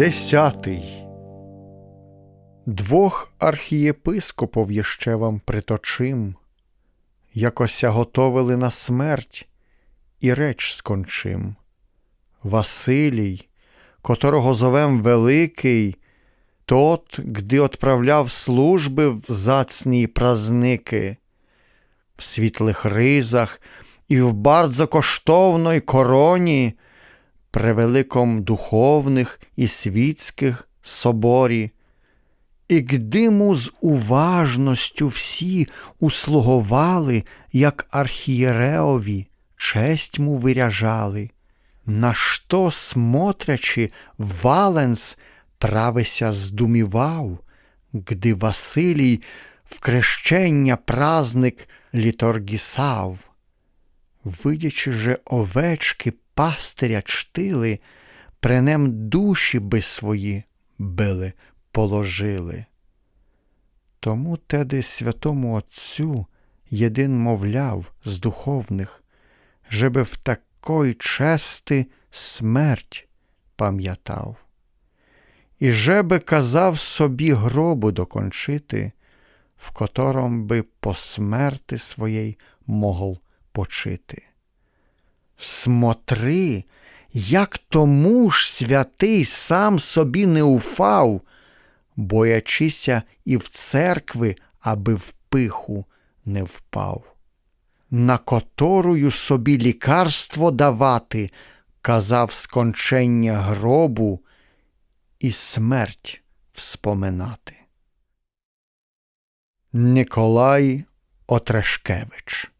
Десятий. Двох архієпископов єще вам приточим, якося готовили на смерть, і реч скончим. Василій, котрого зовем Великий, тот, гди отправляв служби в зацні празники, в світлих ризах і в бардзо коштовної короні, превеликом духовних і світських соборі, і гди му з уважністю всі услугували, як архієреові, честь му виряжали. На що, смотрячи, Валенс правися здумівав, гди Василій в крещення празник літоргісав. Видячи же овечки пастиря чтили, при нем душі би свої били, положили. Тому теди святому Отцю єдин мовляв з духовних, жеби в такої чести смерть пам'ятав. І жеби казав собі гробу докончити, в котором би по смерти своєї могл почити. Смотри, як тому ж святий сам собі не уфав, боячися і в церкви, аби в пиху не впав. На которую собі лікарство давати, казав скончення гробу і смерть вспоминати. Николай Отрешкевич